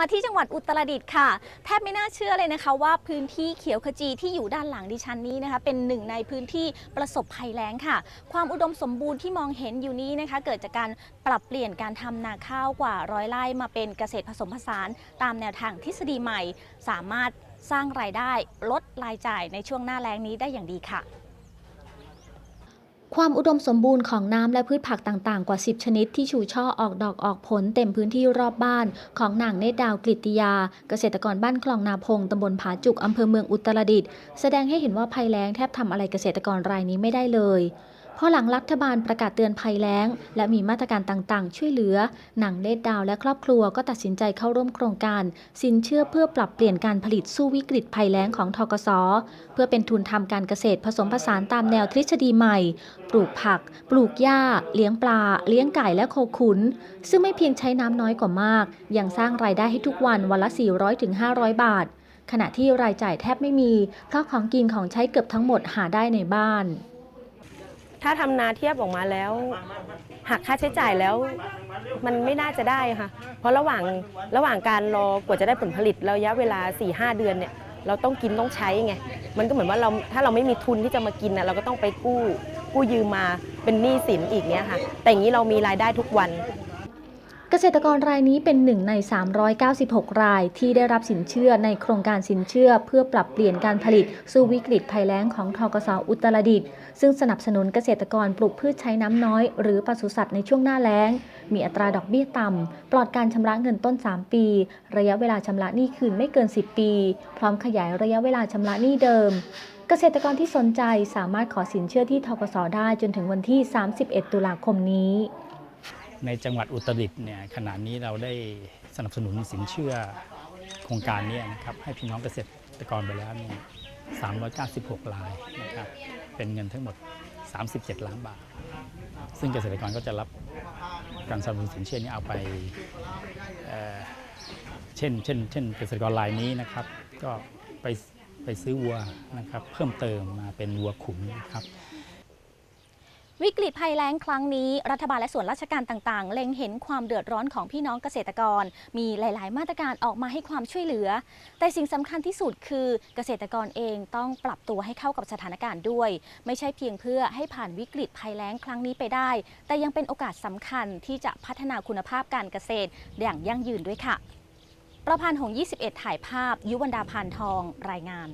มาที่จังหวัดอุตรดิตถ์ค่ะ แทบไม่น่าเชื่อเลยนะคะว่าพื้นที่เขียวขจีที่อยู่ด้านหลังดิฉันนี้นะคะ เป็นหนึ่งในพื้นที่ประสบภัยแล้งค่ะ ความอุดมสมบูรณ์ที่มองเห็นอยู่นี้นะคะ เกิดจากการปรับเปลี่ยนการทำนาข้าวกว่าร้อยไร่มาเป็นเกษตรผสมผสาน ตามแนวทางทฤษฎีใหม่ สามารถสร้างรายได้ลดรายจ่ายในช่วงหน้าแล้งนี้ได้อย่างดีค่ะ ความอุดมสมบูรณ์ของน้ำและพืชผักต่างๆ กว่า 10 ชนิดที่ชูช่อออกดอกออกผลเต็มพื้นที่รอบบ้านของนางเนตรดาวกฤติยา เกษตรกรบ้านคลองนาพงตำบลผาจุกอำเภอเมืองอุตรดิตถ์แสดงให้เห็นว่าภัยแล้งแทบทำอะไรเกษตรกรรายนี้ไม่ได้เลย พอหลังรัฐบาลประกาศเตือนภัยแล้ง และมีมาตรการต่างๆ ช่วยเหลือ หนางเนตรดาวและครอบครัวก็ตัดสินใจเข้าร่วมโครงการ สินเชื่อเพื่อปรับเปลี่ยนการผลิตสู้วิกฤตภัยแล้งของทกส เพื่อเป็นทุนทำการเกษตรผสมผสานตามแนวทฤษฎีใหม่ ปลูกผัก ปลูกหญ้า เลี้ยงปลา เลี้ยงไก่และโคขุน ซึ่งไม่เพียงใช้น้ำน้อยกว่ามาก ยังสร้างรายได้ให้ทุกวันวันละ 400-500 บาท ขณะที่รายจ่ายแทบไม่มี เพราะของกินของใช้เกือบทั้งหมดหาได้ในบ้าน ถ้าทำนาเทียบออกมาแล้ว หักค่าใช้จ่ายแล้ว มันไม่น่าจะได้ค่ะ เพราะระหว่างระหว่างการรอกว่าจะได้ผลผลิตระยะเวลา 4-5 เดือนเนี่ยเราต้องกินต้องใช้ไง มันก็เหมือนว่าเราถ้าเราไม่มีทุนที่จะมากินนะเราก็ต้องไปกู้กู้ยืมมาเป็นหนี้สินอีกเนี้ยค่ะ แต่อย่างนี้เรามีรายได้ทุกวัน เกษตรกรรายนี้เป็นหนึ่งใน 396 รายที่ได้รับสินเชื่อในโครงการสินเชื่อ เพื่อปรับเปลี่ยนการผลิตสู่วิกฤตภัยแล้งของทกสอุตรดิตถ์ซึ่งสนับสนุนเกษตรกรปลูกพืชใช้น้ำน้อย หรือปศุสัตว์ในช่วงหน้าแล้ง มีอัตราดอกเบี้ยต่ำ ปลอดการชำระเงินต้น 3 ปี ระยะเวลาชำระหนี้คืนไม่เกิน 10 ปี พร้อมขยายระยะเวลาชำระหนี้เดิมเกษตรกรที่สนใจสามารถขอสินเชื่อที่ทกสได้จนถึงวันที่ 31 ตุลาคมนี้ ในจังหวัดอุตรดิตถ์เนี่ยขณะนี้เราได้สนับสนุนสินเชื่อโครงการนี้นะครับให้พี่น้องเกษตรกรไปแล้วเนี่ย396รายนะครับเป็นเงินทั้งหมด 37 ล้านบาท ซึ่งเกษตรกรก็จะรับการสนับสนุนสินเชื่อนี้เอาไปเช่นเช่นเช่นเกษตรกรรายนี้นะครับ ก็ไปไปซื้อวัวนะครับเพิ่มเติมมาเป็นวัวขุนนะครับ วิกฤตภัยแล้งครั้งนี้ รัฐบาลและส่วนราชการต่างๆ เล็งเห็นความเดือดร้อนของพี่น้องเกษตรกร มีหลาย ๆ มาตรการออกมาให้ความช่วยเหลือ แต่สิ่งสำคัญที่สุดคือเกษตรกรเองต้องปรับตัวให้เข้ากับสถานการณ์ด้วย ไม่ใช่เพียงเพื่อให้ผ่านวิกฤตภัยแล้งครั้งนี้ไปได้ แต่ยังเป็นโอกาสสำคัญที่จะพัฒนาคุณภาพการเกษตรอย่างยั่งยืนด้วยค่ะ ประพันธ์หงส์21 ถ่ายภาพ ยุวรรดาพานทองรายงาน